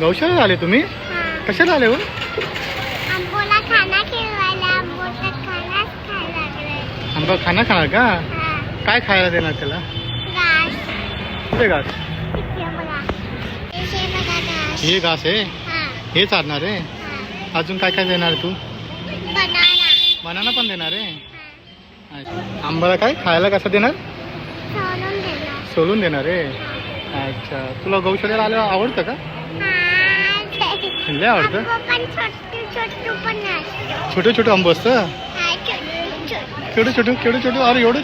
गौशाला आले तुम्ही? हा. कशाला आले हो? आंबोला खाना खेळवायला आंबोचा खानाच खायला लागलाय आंबा खाना खाणार का? हा. काय खायला देणार त्याला? घास. कुठे घास? इथे बघा. इथे बघा घास. हे घास आहे? हा. हे चालणार आहे? हा. अजून काय काय देणार तू? बनाना. बनाना पण देणार आहे? हा. अच्छा. आंबाला काय? खायला कसं देणार? सोडून देणार. सोलून देणार आहे? अच्छा. तुला गौशाळेला आलं आवडतं का? लय आवडतं छोटू छोटू छोटं छोटं आंबं असतं? हा छोटू छोटू केवढं छोटं केवढं छोटं? अरे एवढं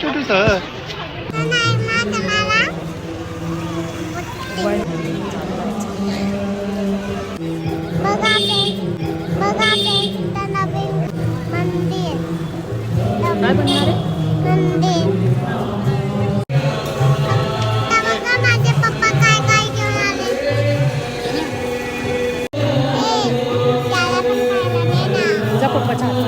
नवीन मंदिर. काय आहे? मंदिर. ประชาชน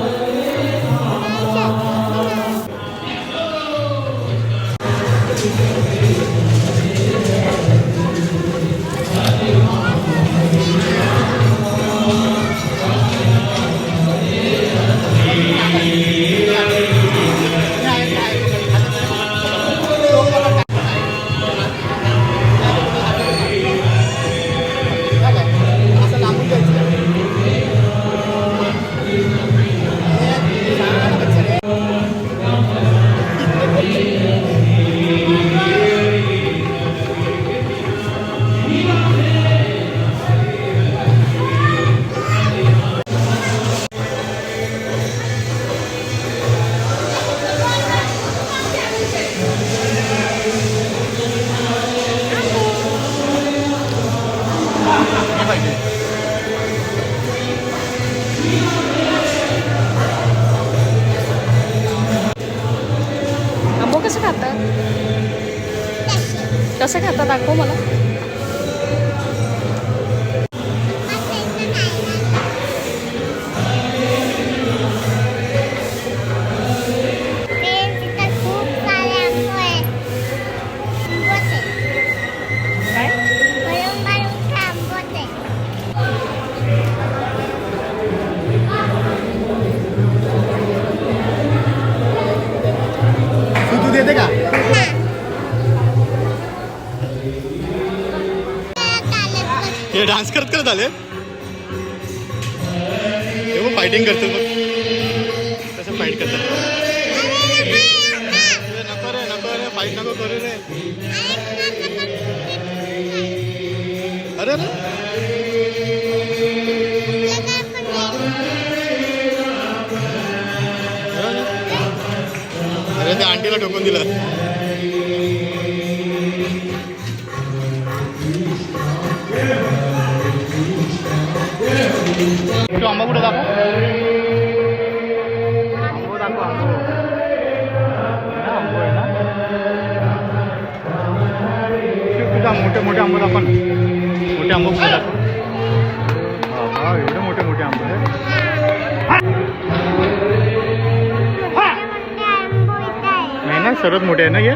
आंबो कसं खातात? कसं खातात? दाखव मला. हे डान्स करत करत आले. हे फायटिंग करतो मग कसं फाईट करतात. नको रे नको रे फाईट नको करू रे. अरे अरे. अरे त्या आंटीला ठोकून दिलं. आंबा कुठे दाखव दाखव आंबो हा, मोठे मोठे आंबो दाखव ना मोठे आंबो कुठे दाखव एवढे मोठे मोठे आंबे. नाही ना सर्वात मोठे आहे ना हे?